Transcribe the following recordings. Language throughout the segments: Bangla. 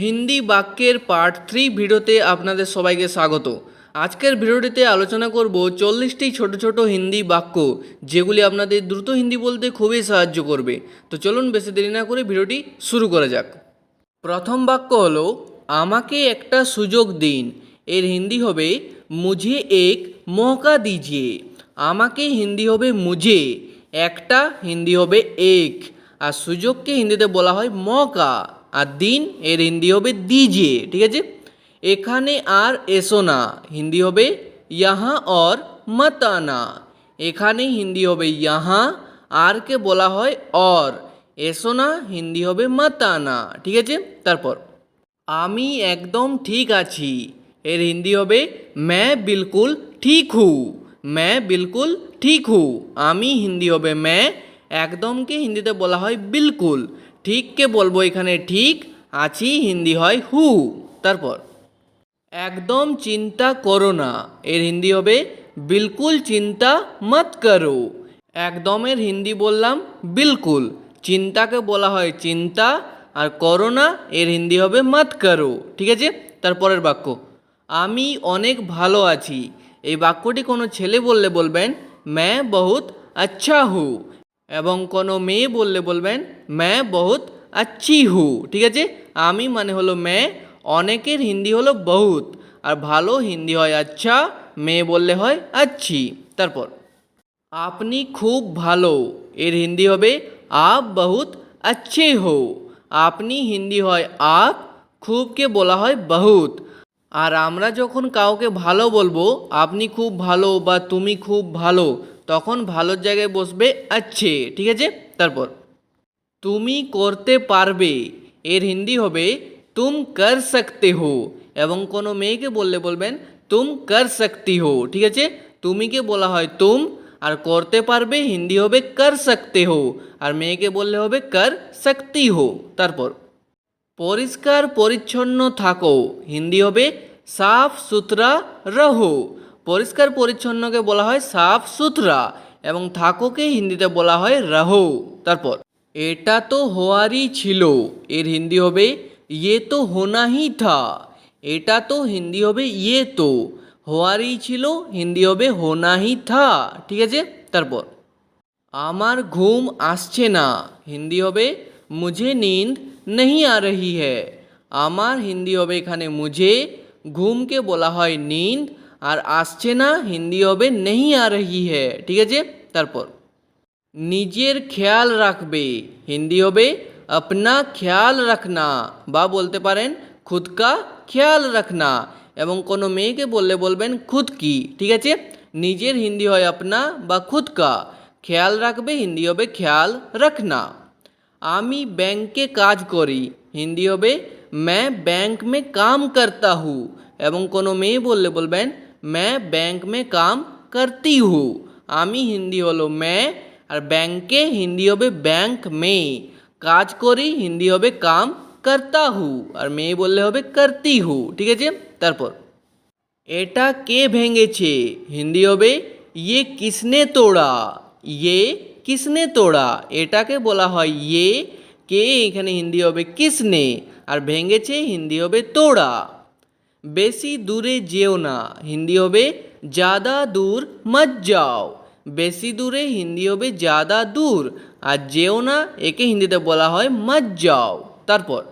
হিন্দি বাক্যের পার্ট থ্রি ভিডিওতে আপনাদের সবাইকে স্বাগত। আজকের ভিডিওটিতে আলোচনা করব চল্লিশটি ছোট ছোট হিন্দি বাক্য, যেগুলি আপনাদের দ্রুত হিন্দি বলতে খুবই সাহায্য করবে। তো চলুন বেশি দেরি না করে ভিডিওটি শুরু করা যাক। প্রথম বাক্য হলো, আমাকে একটা সুযোগ দিন। এর হিন্দি হবে, মুঝে এক মৌকা দিজিয়ে। আমাকে হিন্দি হবে, মুঝে। একটা হিন্দি হবে, এক। আর সুযোগকে হিন্দিতে বলা হয়, মৌকা। আর দিন এর হিন্দি হবে দিজে, ঠিক আছে? এখানে আর এসো না, হিন্দি হবে ইয়াহা অর মতানা। এখানে হিন্দি হবে ইয়াহা আরকে বলা হয় অর। এসো না, হিন্দি হবে মতানা, ঠিক আছে? তারপর, আমি একদম ঠিক আছি। এর হিন্দি হবে ম্যা বিলকুল ঠিক হু ম্যা বিলকুল ঠিক হু। আমি হিন্দি হবে ম্যা একদমকে হিন্দিতে বলা হয় বিলকুল। ঠিককে বলব এখানে ঠিক, আছি হিন্দি হয় হু। তারপর, একদম চিন্তা করো না, এর হিন্দি হবে বিলকুল চিন্তা মত করো। একদমের হিন্দি বললাম বিলকুল, চিন্তাকে বলা হয় চিন্তা, আর করো না, এর হিন্দি হবে মত করো। ঠিক আছে? তারপরের বাক্য, আমি অনেক ভালো আছি। এই বাক্যটি কোনো ছেলে বললে বলবেন ম্যা বহুত আচ্ছা হু এবং কোনো মেয়ে বললে বলবেন ম্যা বহুত আচ্ছি হু ঠিক আছে? আমি মানে হলো ম্যা অনেকের হিন্দি হলো বহুত, আর ভালো হিন্দি হয় আচ্ছা মেয়ে বললে হয় আচ্ছি। তারপর, আপনি খুব ভালো, এর হিন্দি হবে আপ বহুত আচ্ছে হো আপনি হিন্দি হয় আপ, খুবকে বলা হয় বহুত। আর আমরা যখন কাউকে ভালো বলব, আপনি খুব ভালো বা তুমি খুব ভালো তখন ভালোর জায়গায় বসবে, আচ্ছে, ঠিক আছে? তারপর, তুমি করতে পারবে, এর হিন্দি হবে, তুম কর সকতে হো এবং কোনো মেয়েকে বললে বলবেন, তুম কর সকতি হো ঠিক আছে? তুমিকে বলা হয় তুম, আর করতে পারবে, হিন্দি হবে, কর সকতে হো আর মেয়েকে বললে হবে, কর সকতি হো তারপর, পরিষ্কার পরিচ্ছন্ন থাকো হিন্দি হবে, সাফ সুতরা রহো পরিষ্কার পরিচ্ছন্নকে বলা হয় সাফ সুতরা এবং থাকোকে হিন্দিতে বলা হয় রাহো। তারপর, এটা তো হওয়ারই ছিল। এর হিন্দি হবে ইয়ে তো হোনা হি থা। এটা তো হিন্দি হবে ইয়ে তো। হওয়ারই ছিল, হিন্দি হবে হোনা হি থা। ঠিক আছে? তারপর, আমার ঘুম আসছে না। হিন্দি হবে, মুঝে নিন্দ নেই আ রহি হ্যায়। আমার হিন্দি হবে এখানে, মুঝে। ঘুমকে বলা হয়, নিন্দ। আর আসছে না হিন্দি হবে নেই আ রহি হ্যায় ঠিক আছে তারপর নিজের খেয়াল রাখবে হিন্দি হবে আপনা খেয়াল রাখনা বা বলতে পারেন খুদ কা খেয়াল রাখনা এবং কোনো মেয়েকে বললে বলবেন খুদ কি ঠিক আছে নিজের হিন্দি হয় আপনা বা খুদ কা খেয়াল রাখবে হিন্দি হবে খেয়াল রাখনা আমি ব্যাংকে কাজ করি হিন্দি হবে मैं बैंक में काम करता हूँ এবং কোনো মেয়ে বললে বলবেন मैं बैंक में काम करती हूँ আমি হিন্দি হলো मैं আর ব্যাংকে হিন্দি হবে ব্যাংক মে কাজ করি হিন্দি হবে কাম করতা হু আর মেয়ে বললে হবে করতি হু ঠিক আছে তারপর এটা কে ভেঙেছে হিন্দি হবে ইয়ে কিসনে তোড়া ইয়ে কিসনে তোড়া এটাকে বলা হয় ইয়ে কে এখানে হিন্দি হবে কিসনে আর ভেঙেছে হিন্দি হবে তোড়া বেশি দূরে যেও না। হিন্দি হবে, জাদা দূর মত যাও। বেশি দূরে হিন্দি হবে, জাদা দূর। আর যেও না, একে হিন্দিতে বলা হয়, মত যাও। তারপর,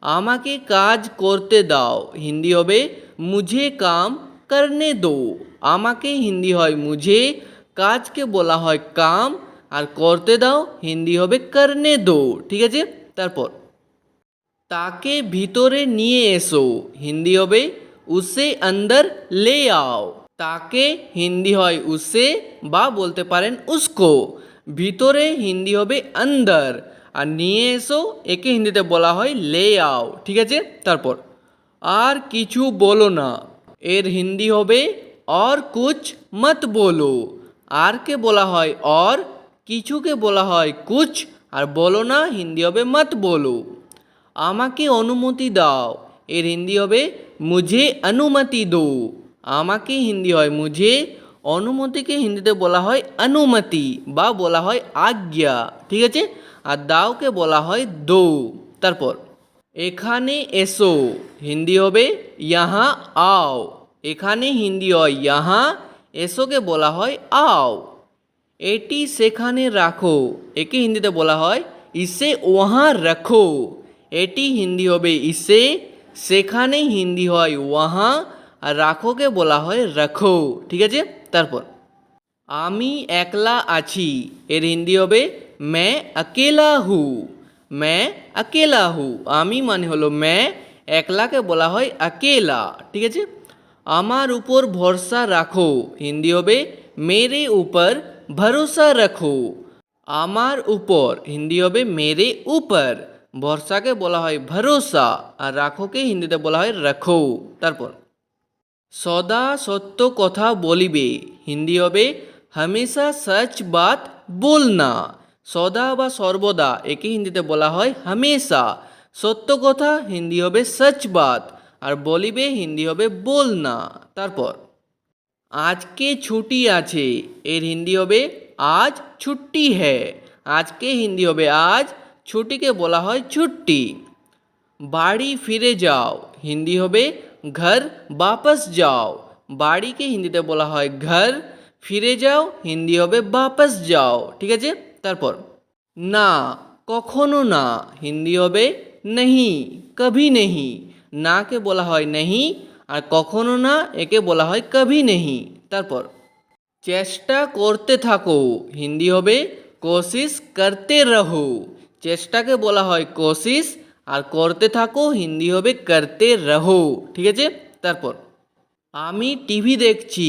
আমাকে কাজ করতে দাও। হিন্দি হবে, মুঝে কাম করনে দো। আমাকে হিন্দি হয়, মুঝে। কাজকে বলা হয়, কাম। আর করতে দাও, হিন্দি হবে, করনে দো। ঠিক আছে? তারপর তাকে ভিতরে নিয়ে এসো হিন্দি হবে উসে অন্দর লে আও তাকে হিন্দি হয় উসে বা বলতে পারেন উসকো ভিতরে হিন্দি হবে অন্দর আর নিয়ে এসো একে হিন্দিতে বলা হয় লে আও ঠিক আছে তারপর আর কিছু বলো না এর হিন্দি হবে और कुछ मत बोलो আরকে বলা হয় और কিছুকে বলা হয় কুছ আর বলো না হিন্দি হবে মত বলো আমাকে অনুমতি দাও। এর হিন্দি হবে, মুঝে অনুমতি দো। আমাকে হিন্দি হয়, মুঝে অনুমতিকে হিন্দিতে বলা হয় অনুমতি বা বলা হয় আজ্ঞা। ঠিক আছে? আর দাওকে বলা হয় দো। তারপর, এখানে এসো। হিন্দি হবে, ইয়াহা আও। এখানে হিন্দি হয়, ইয়াহা এসোকে বলা হয় আও। এটি সেখানে রাখো। একে হিন্দিতে বলা হয়, ইসে ওহা রাখো। এটি হিন্দি হবে। ইসে, সেখানে হিন্দি হয়, ওয়াহা, আর রাখোকে বলা হয় রাখো। ঠিক আছে? তারপর। আমি একলা আছি, এর হিন্দি হবে ম্যা আকেলা হু। ম্যা আকেলা হু। আমি মানে হলো ম্যা একলাকে বলা হয় আকেলা। ঠিক আছে? আমার উপর ভরসা রাখো। হিন্দি হবে, মেরে উপর ভরসা রাখো। আমার উপর, হিন্দি হবে, মেরে উপর। বর্ষাকে বলা হয় ভরসা আর রাখোকে হিন্দিতে বলা হয় রাখো। তারপর, সদা সত্য কথা বলিবে, হিন্দি হবে হামেশা সচ বাত বল না সদা বা সর্বদা একে হিন্দিতে বলা হয় হামেশা। সত্য কথা হিন্দি হবে সচ বাত আর বলিবে হিন্দি হবে বল না তারপর, আজকে ছুটি আছে, এর হিন্দি হবে আজ ছুটি হ্যাঁ আজকে হিন্দি হবে আজ ছুটিকে বলা হয় ছুट्टी বাড়ি ফিরে যাও। হিন্দি হবে ঘর বাপস যাও। বাড়িকে হিন্দিতে বলা হয় ঘর। ফিরে যাও, হিন্দি হবে বাপস যাও। ঠিক আছে? তারপর, না, কখনো না। হিন্দি হবে নেহি, কভি নেহি। নাকে বলা হয় নেহি আর কখনো না, একে বলা হয় কভি নেহি। তারপর, চেষ্টা করতে থাকো। হিন্দি হবে, কোশিস করতে রহো। চেষ্টাকে বলা হয় কোশিস আর করতে থাকো, হিন্দি হবে করতে রহো। ঠিক আছে? তারপর, আমি টিভি দেখছি।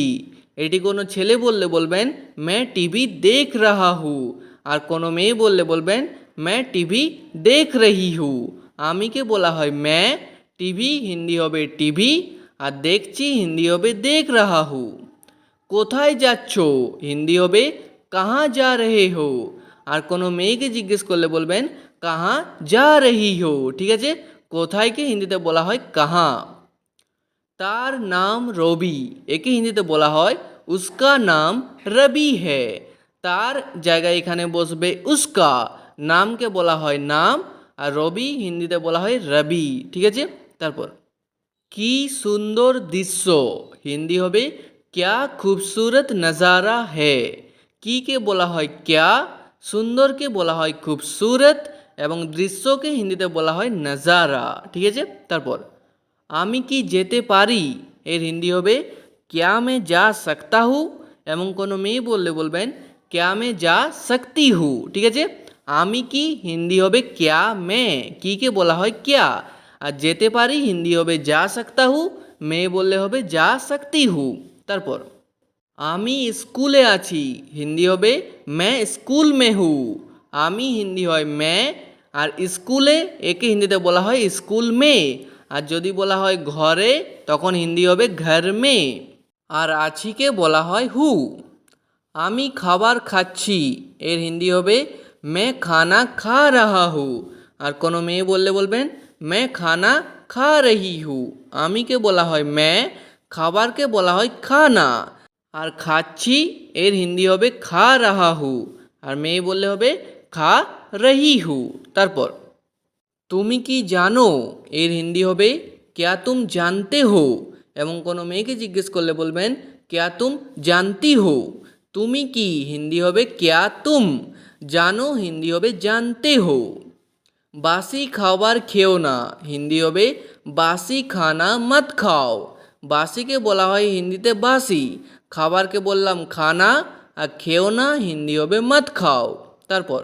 এটি কোনো ছেলে বললে বলবেন মে টিভি দেখ রাহা হু আর কোনো মেয়ে বললে বলবেন মে টিভি দেখ রহি হু আমিকে বলা হয়? মে টিভি, হিন্দি হবে টিভি, আর দেখছি, হিন্দি হবে দেখ রাহা হু। কোথায় যাচ্ছ? হিন্দি হবে কাহা যা রেহে হো আর কোনো মেয়েকে জিজ্ঞেস করলে বলবেন, কাহা যা রহি হো? ঠিক আছে? কোথায়কে হিন্দিতে বলা হয় কাহা? তার নাম রবি, একে হিন্দিতে বলা হয় উস্কা নাম রবি হে। তার জায়গায় এখানে বসবে উস্কা, নামকে বলা হয় নাম, আর রবি হিন্দিতে বলা হয় রবি, ঠিক আছে? তারপর, কি সুন্দর দৃশ্য। হিন্দি হবে, ক্যা খুবসুরত নজারা হে। কি কে বলা হয় ক্যা? সুন্দরকে বলা হয় খুবসুরত এবং দৃশ্যকে হিন্দিতে বলা হয় নজারা। ঠিক আছে? তারপর, আমি কি যেতে পারি? এর হিন্দি হবে, ক্যা মে যা সকতা হু? এবং কোনো মেয়ে বললে বলবেন, ক্যা মে যা সকতি হু? ঠিক আছে? আমি কি হিন্দি হবে, ক্যা মে? কি বলা হয়, ক্যা? আর যেতে পারি, হিন্দি হবে, যা সকতা হু? মেয়ে বললে হবে, যা সকতি হু? তারপর আমি স্কুলে আছি। হিন্দি হবে ম্যা স্কুল মে হু। আমি হিন্দি হয় ম্যা আর স্কুলে একে হিন্দিতে বলা হয় স্কুল মে। আর যদি বলা হয় ঘরে, তখন হিন্দি হবে ঘর মে। আর আছিকে বলা হয় হু। আমি খাবার খাচ্ছি, এর হিন্দি হবে মে খানা খা রাহা হু। আর কোনো মেয়ে বললে বলবেন, মে খানা খা রহি হু। আমিকে বলা হয় মে, খাবারকে বলা হয় খানা। আর খাচ্ছি, এর হিন্দি হবে খা রাহা হু আর মেয়ে বললে হবে খা রহি হু তারপর, তুমি কি জানো, এর হিন্দি হবে ক্যা তুম জানতে হো? এবং কোনো মেয়েকে জিজ্ঞেস করলে বলবেন, ক্যা তুম জানতি হো? তুমি কি হিন্দি হবে ক্যা তুম? জানো, হিন্দি হবে জানতে হো। বাসি খাবার খেও না। হিন্দি হবে বাসি খানা মত খাও। বাসিকে বলা হয় হিন্দিতে বাসি। খাবারকে বললাম, খানা আর খেও না, হিন্দি হবে মত খাও। তারপর,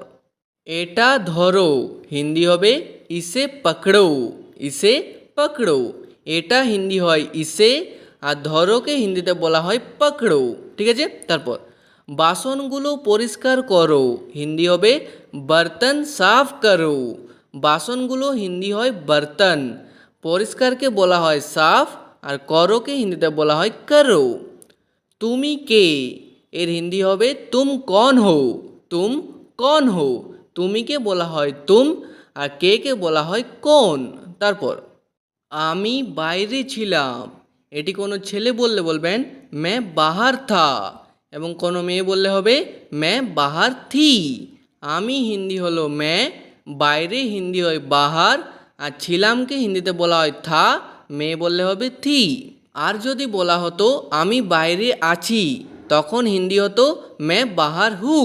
এটা ধরো, হিন্দি হবে ইসে পকড়ো ইসে পকড়ো। এটা হিন্দি হয় ইসে আর ধরোকে হিন্দিতে বলা হয় পকড়ো, ঠিক আছে? তারপর, বাসনগুলো পরিষ্কার করো, হিন্দি হবে বর্তন সাফ করো। বাসনগুলো হিন্দি হয় বর্তন, পরিষ্কারকে বলা হয় সাফ আর করোকে হিন্দিতে বলা হয় করো। তুমি কে? এর হিন্দি হবে, তুম কন হো? তুম কন হো? তুমিকে বলা হয়, তুম? আর কে কে বলা হয়, কোন? তারপর, আমি বাইরে ছিলাম। এটি কোনো ছেলে বললে বলবেন ম্যা বাহার থা। এবং কোনো মেয়ে বললে হবে ম্যা বাহার থি। আমি হিন্দি হলো ম্যা বাইরে হিন্দি হয় বাহার, আর ছিলামকে হিন্দিতে বলা হয় থা, মেয়ে বললে হবে থি। আর যদি বলা হতো, আমি বাইরে আছি তখন হিন্দি হতো, মে বাহার হু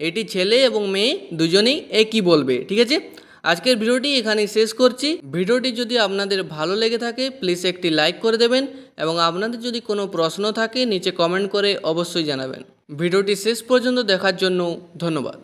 এটি ছেলে এবং মেয়ে দুজনেই একই বলবে, ঠিক আছে? আজকের ভিডিওটি এখানেই শেষ করছি। ভিডিওটি যদি আপনাদের ভালো লেগে থাকে প্লিজ একটি লাইক করে দেবেন এবং আপনাদের যদি কোনো প্রশ্ন থাকে, নিচে কমেন্ট করে অবশ্যই জানাবেন। ভিডিওটি শেষ পর্যন্ত দেখার জন্য ধন্যবাদ।